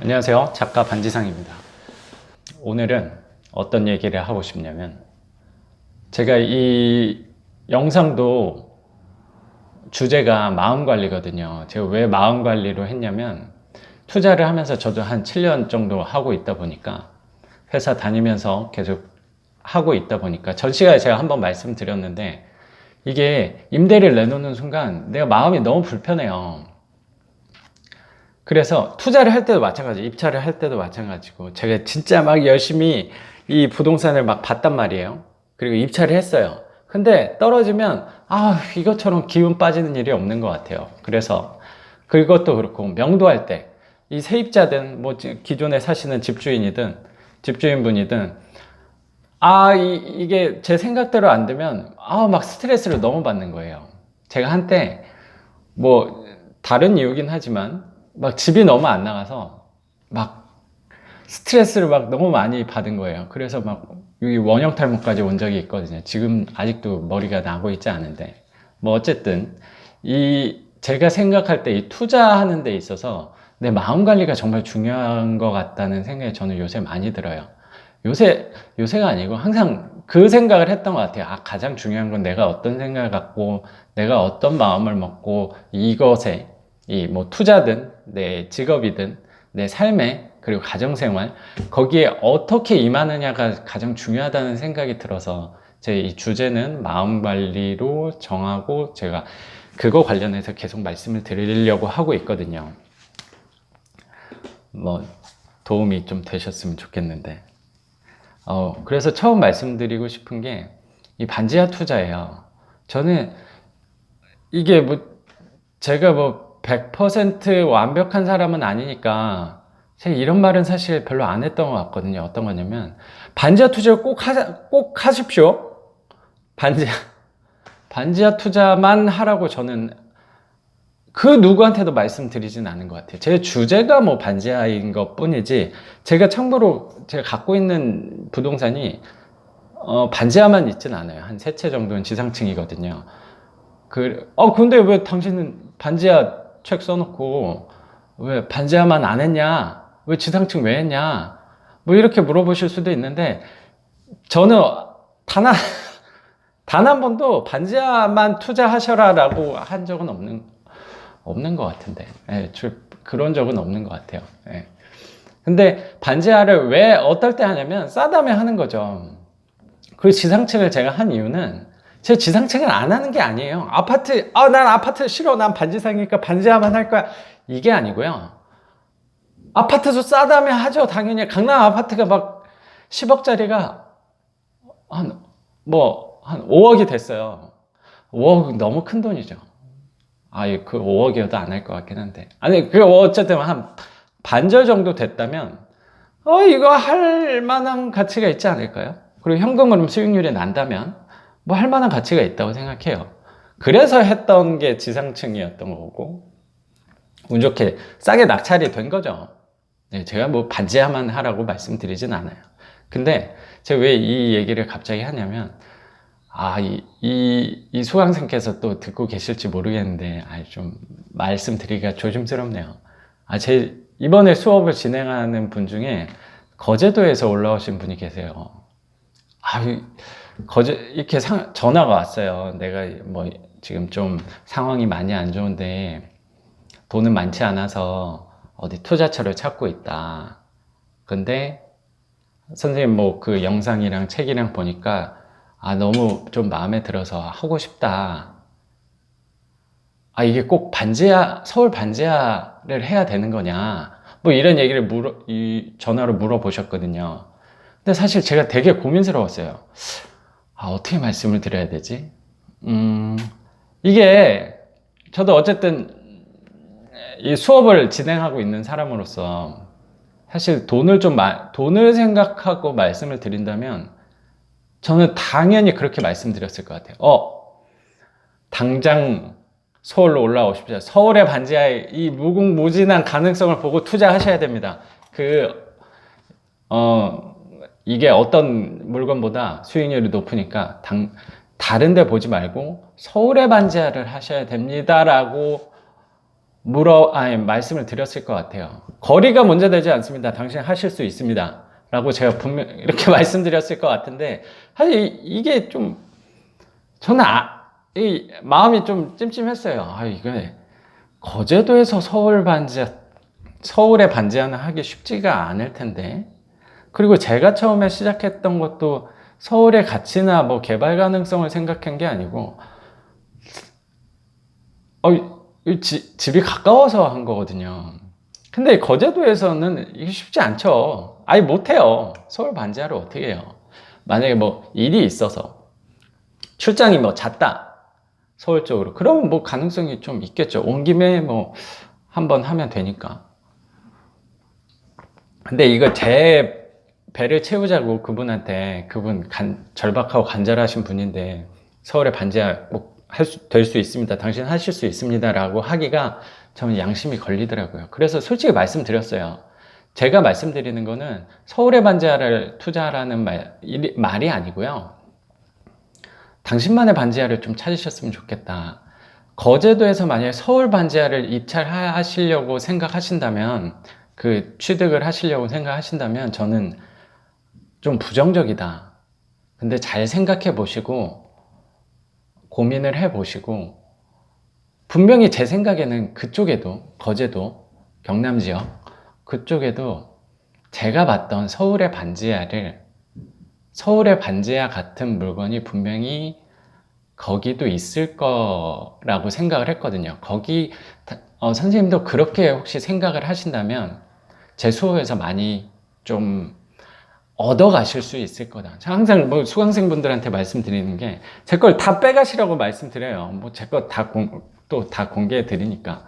안녕하세요. 작가 반지상입니다. 오늘은 어떤 얘기를 하고 싶냐면, 제가 이 영상도 주제가 마음 관리거든요. 제가 왜 마음 관리로 했냐면, 투자를 하면서 저도 한 7년 정도 하고 있다 보니까, 회사 다니면서 계속 하고 있다 보니까, 전 시간에 제가 한번 말씀드렸는데, 이게 임대를 내놓는 순간 내가 마음이 너무 불편해요. 그래서 투자를 할 때도 마찬가지, 입찰을 할 때도 마찬가지고, 제가 진짜 막 열심히 이 부동산을 막 봤단 말이에요. 그리고 입찰을 했어요. 근데 떨어지면, 아, 이것처럼 기운 빠지는 일이 없는 것 같아요. 그래서 그것도 그렇고, 명도할 때, 이 세입자든, 뭐, 지- 기존에 사시는 집주인이든, 집주인분이든, 아, 이, 이게 제 생각대로 안 되면, 아, 막 스트레스를 너무 받는 거예요. 제가 한때, 뭐, 다른 이유긴 하지만, 막 집이 너무 안 나가서, 막, 스트레스를 막 너무 많이 받은 거예요. 그래서 막, 여기 원형 탈모까지 온 적이 있거든요. 지금 아직도 머리가 나고 있지 않은데. 뭐, 어쨌든, 이, 제가 생각할 때 이 투자하는 데 있어서 내 마음 관리가 정말 중요한 것 같다는 생각이 저는 요새 많이 들어요. 요새, 요새가 아니고 항상 그 생각을 했던 것 같아요. 아, 가장 중요한 건 내가 어떤 생각을 갖고, 내가 어떤 마음을 먹고, 이것에, 이 뭐 투자든, 내 직업이든, 내 삶에, 그리고 가정생활, 거기에 어떻게 임하느냐가 가장 중요하다는 생각이 들어서, 제 이 주제는 마음 관리로 정하고, 제가 그거 관련해서 계속 말씀을 드리려고 하고 있거든요. 뭐, 도움이 좀 되셨으면 좋겠는데. 어, 그래서 처음 말씀드리고 싶은 게 이 반지하 투자예요. 저는 이게 뭐 제가 뭐 100% 완벽한 사람은 아니니까 제가 이런 말은 사실 별로 안 했던 것 같거든요. 어떤 거냐면 반지하 투자를 꼭 하, 꼭 하십시오. 반지하 반지하 투자만 하라고 저는 그 누구한테도 말씀드리진 않은 것 같아요. 제 주제가 뭐 반지하인 것 뿐이지, 제가 참고로 제가 갖고 있는 부동산이, 어, 반지하만 있진 않아요. 한 세 채 정도는 지상층이거든요. 그, 어, 근데 왜 당신은 반지하 책 써놓고, 왜 반지하만 안 했냐? 왜 지상층 왜 했냐? 뭐 이렇게 물어보실 수도 있는데, 저는 단 한, 단한 번도 반지하만 투자하셔라라고 한 적은 없는, 없는 것 같은데. 예, 저 그런 적은 없는 것 같아요. 예. 근데 반지하를 왜 어떨 때 하냐면 싸다며 하는 거죠. 그 지상층을 제가 한 이유는 제 지상층을 안 하는 게 아니에요. 아파트, 아, 난 아파트 싫어. 난 반지상이니까 반지하만 할 거야. 이게 아니고요. 아파트도 싸다며 하죠. 당연히. 강남 아파트가 막 10억짜리가 한, 뭐, 한 5억이 됐어요. 5억 너무 큰 돈이죠. 아예 그 5억이어도 안 할 것 같긴 한데 아니 그 어쨌든 한 반절 정도 됐다면 어 이거 할 만한 가치가 있지 않을까요? 그리고 현금으로 수익률이 난다면 뭐 할 만한 가치가 있다고 생각해요. 그래서 했던 게 지상층이었던 거고 운 좋게 싸게 낙찰이 된 거죠. 네, 제가 뭐 반지하만 하라고 말씀드리진 않아요. 근데 제가 왜 이 얘기를 갑자기 하냐면 아, 이, 이, 이 수강생께서 또 듣고 계실지 모르겠는데, 아, 좀 말씀드리기가 조심스럽네요. 아, 제 이번에 수업을 진행하는 분 중에 거제도에서 올라오신 분이 계세요. 아, 이- 거제, 이렇게 상, 전화가 왔어요. 내가 뭐 지금 좀 상황이 많이 안 좋은데 돈은 많지 않아서 어디 투자처를 찾고 있다. 근데 선생님 뭐 그 영상이랑 책이랑 보니까 아, 너무 좀 마음에 들어서 하고 싶다. 아, 이게 꼭 반지하, 서울 반지하를 해야 되는 거냐. 뭐 이런 얘기를 물어, 이 전화로 물어보셨거든요. 근데 사실 제가 되게 고민스러웠어요. 아, 어떻게 말씀을 드려야 되지? 음, 이게 저도 어쨌든 이 수업을 진행하고 있는 사람으로서 사실 돈을 좀, 마- 돈을 생각하고 말씀을 드린다면 저는 당연히 그렇게 말씀드렸을 것 같아요. 어, 당장 서울로 올라오십시오. 서울의 반지하에 이 무궁무진한 가능성을 보고 투자하셔야 됩니다. 그, 어, 이게 어떤 물건보다 수익률이 높으니까 당, 다른 데 보지 말고 서울의 반지하를 하셔야 됩니다라고 물어, 아니, 말씀을 드렸을 것 같아요. 거리가 문제되지 않습니다. 당신 하실 수 있습니다. 라고 제가 분명 이렇게 말씀드렸을 것 같은데, 사실 이- 이게 좀, 저는 아, 이 마음이 좀 찜찜했어요. 아, 이게 거제도에서 서울 반지, 서울에 반지 하나 하기 쉽지가 않을 텐데. 그리고 제가 처음에 시작했던 것도 서울의 가치나 뭐 개발 가능성을 생각한 게 아니고, 어, 이 지- 집이 가까워서 한 거거든요. 근데 거제도에서는 이게 쉽지 않죠. 아예 못해요. 서울 반지하를 어떻게 해요? 만약에 뭐 일이 있어서 출장이 뭐 잦다. 서울 쪽으로. 그러면 뭐 가능성이 좀 있겠죠. 온 김에 뭐 한번 하면 되니까. 근데 이거 제 배를 채우자고 그분한테 그분 간, 절박하고 간절하신 분인데 서울에 반지하 뭐할수될 수 있습니다. 당신 하실 수 있습니다라고 하기가 저는 양심이 걸리더라고요. 그래서 솔직히 말씀드렸어요. 제가 말씀드리는 거는 서울에 반지하를 투자하라는 말, 이- 말이 아니고요. 당신만의 반지하를 좀 찾으셨으면 좋겠다. 거제도에서 만약에 서울 반지하를 입찰하시려고 생각하신다면, 그 취득을 하시려고 생각하신다면 저는 좀 부정적이다. 근데 잘 생각해 보시고, 고민을 해 보시고, 분명히 제 생각에는 그쪽에도, 거제도, 경남 지역, 그쪽에도 제가 봤던 서울의 반지하를 서울의 반지하 같은 물건이 분명히 거기도 있을 거라고 생각을 했거든요. 거기 다- 어, 선생님도 그렇게 혹시 생각을 하신다면 제 수업에서 많이 좀 얻어 가실 수 있을 거다. 항상 뭐 수강생분들한테 말씀드리는 게 제 걸 다 빼가시라고 말씀드려요. 뭐 제 거 다 또 다 공개해 드리니까.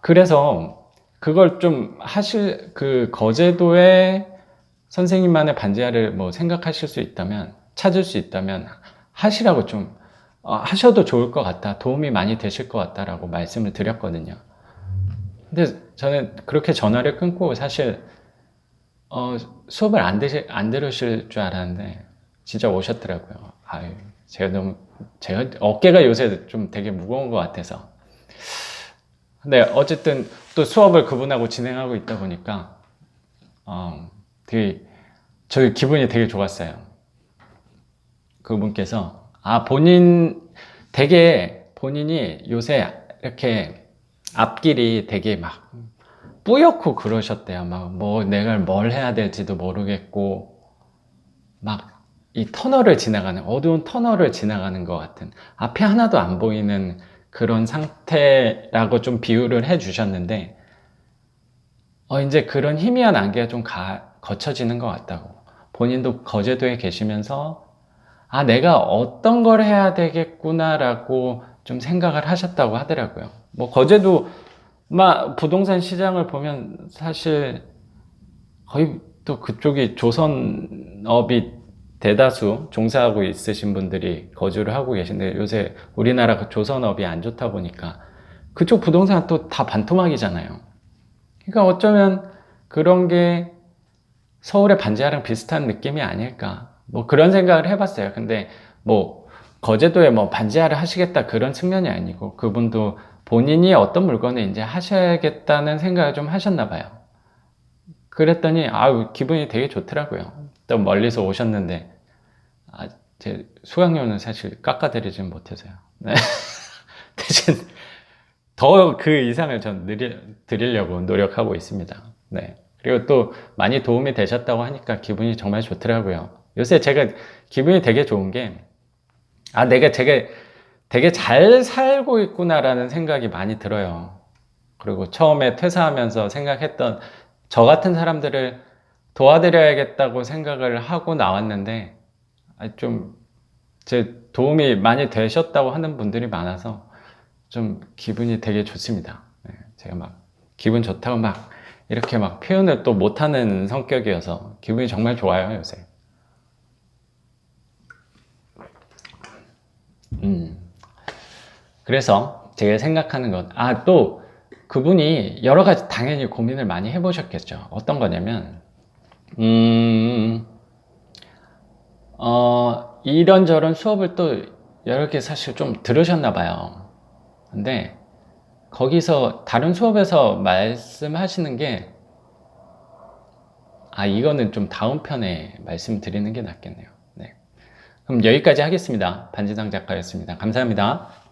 그래서 그걸 좀 하실 그 거제도에 선생님만의 반지하를 뭐 생각하실 수 있다면 찾을 수 있다면 하시라고 좀 어, 하셔도 좋을 것 같다 도움이 많이 되실 것 같다라고 말씀을 드렸거든요 근데 저는 그렇게 전화를 끊고 사실 어, 수업을 안, 드시, 안 들으실 줄 알았는데 진짜 오셨더라고요 아유 제가 너무 제가 어깨가 요새 좀 되게 무거운 것 같아서 근데 어쨌든 또 수업을 그분하고 진행하고 있다 보니까 어, 되게 저 기분이 되게 좋았어요. 그분께서 아 본인 되게 본인이 요새 이렇게 앞길이 되게 막 뿌옇고 그러셨대요. 막 뭐 내가 뭘 해야 될지도 모르겠고 막 이 터널을 지나가는 어두운 터널을 지나가는 것 같은 앞에 하나도 안 보이는 그런 상태라고 좀 비유를 해 주셨는데 어, 이제 그런 희미한 안개가 좀 가, 거쳐지는 것 같다고. 본인도 거제도에 계시면서, 아, 내가 어떤 걸 해야 되겠구나라고 좀 생각을 하셨다고 하더라고요. 뭐, 거제도, 막, 부동산 시장을 보면 사실 거의 또 그쪽이 조선업이 대다수 종사하고 있으신 분들이 거주를 하고 계신데 요새 우리나라 그 조선업이 안 좋다 보니까 그쪽 부동산 또 다 반토막이잖아요. 그러니까 어쩌면 그런 게 서울의 반지하랑 비슷한 느낌이 아닐까. 뭐 그런 생각을 해봤어요. 근데 뭐 거제도에 뭐 반지하를 하시겠다 그런 측면이 아니고 그분도 본인이 어떤 물건을 이제 하셔야겠다는 생각을 좀 하셨나 봐요. 그랬더니 아유 기분이 되게 좋더라고요. 또 멀리서 오셨는데 아, 제 수강료는 사실 깎아드리진 못해서요. 네. 대신 더 그 이상을 전 드리려고 노력하고 있습니다. 네. 그리고 또 많이 도움이 되셨다고 하니까 기분이 정말 좋더라고요. 요새 제가 기분이 되게 좋은 게, 아, 내가 되게, 되게 잘 살고 있구나라는 생각이 많이 들어요. 그리고 처음에 퇴사하면서 생각했던 저 같은 사람들을 도와드려야겠다고 생각을 하고 나왔는데, 아, 좀, 제 도움이 많이 되셨다고 하는 분들이 많아서 좀 기분이 되게 좋습니다. 네, 제가 막 기분 좋다고 막 이렇게 막 표현을 또 못하는 성격이어서 기분이 정말 좋아요, 요새. 음. 그래서 제가 생각하는 건, 아, 또 그분이 여러 가지 당연히 고민을 많이 해보셨겠죠. 어떤 거냐면, 음, 어, 이런저런 수업을 또 여러 개 사실 좀 들으셨나 봐요. 근데 거기서 다른 수업에서 말씀하시는 게 아, 이거는 좀 다음 편에 말씀드리는 게 낫겠네요. 네. 그럼 여기까지 하겠습니다. 반지상 작가였습니다. 감사합니다.